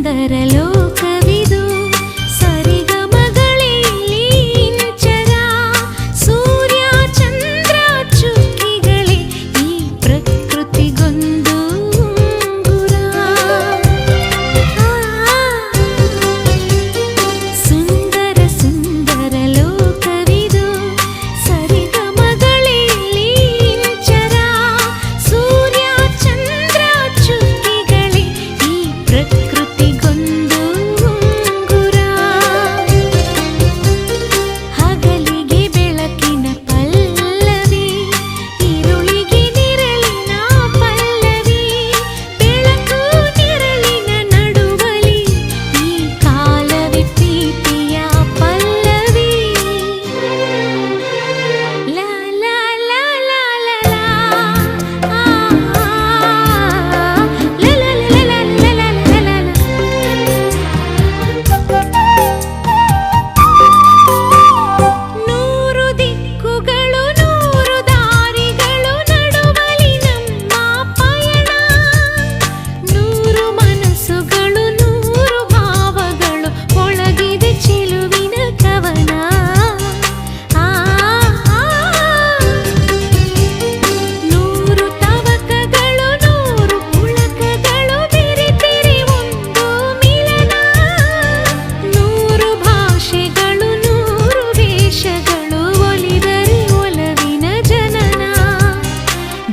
సుందరలోక విదు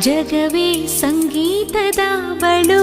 जगवे ಸಂಗೀತದ बळु